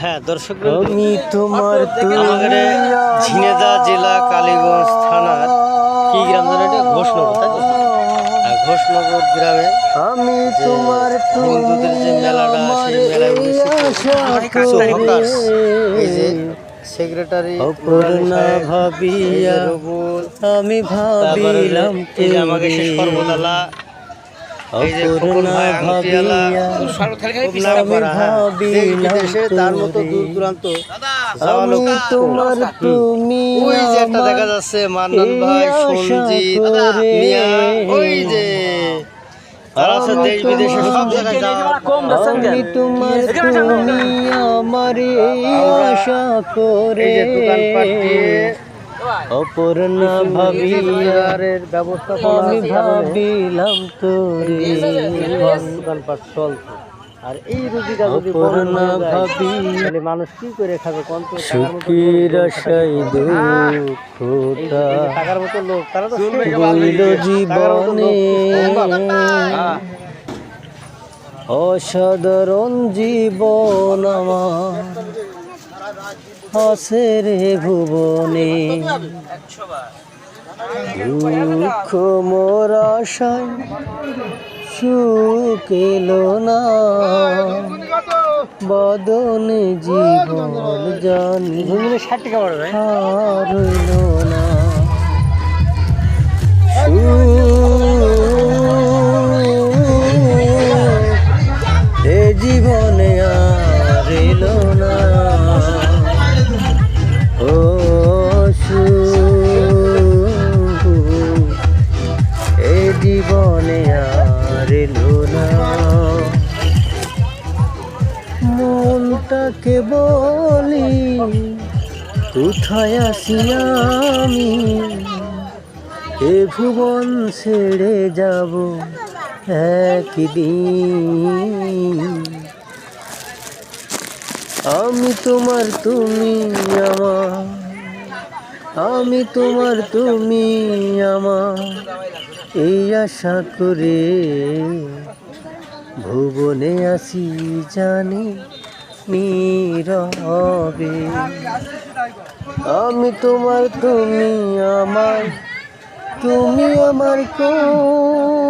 হ্যাঁ দর্শক আমি তোমার ঝিনেদা জেলা কালীগঞ্জ থানার কি গ্রাম জানো এটা? ঘোষনগর তাই তো? ঘোষনগর গ্রামে আমি তোমার হিন্দুদের যে মেলাটা সেই মেলায় হকার্স এই যে সেক্রেটারি অপূর্ণা ভাবিয়া আমি ভাবিলাম আমাকে সে সর্বদালা তার মতো দূর দূরান্ত তোমার তুমি ওই যে একটা আমার দেখা যাচ্ছে মান্নান ভাই সঞ্জিত মিয়া ওই যে। আমি তোমার তুমি আমার এই আশা করে। অপূর্ণা ভাবিয়া আমি ভাবিলাম তোরে। দোকানপাট চলছে আর এই রুজিটা যদি অপূর্ণা হয়ে তাহলে মানুষ কি করে খাবে কোন তো সুখীর যে- দুঃখটা টাকার মতো লোক তারা তো। বইল জীবনে। হ্যাঁ। অসাধারণ জীবন আমার। আছে রে ভুবনে। দুঃখ মোর সুখ এলো না। বদন জীবন জানি ষাট টাকা আর রইল না। না মনটাকে বলি কোথায় আসি আমি এ ভুবন ছেড়ে যাব একদিন আমি তোমার তুমি আমার, আমি তোমার তুমি আমার, এই আশা করে ভুবনে আসি জানি নীরবে। আমি তোমার তুমি আমার তুমি আমার কোন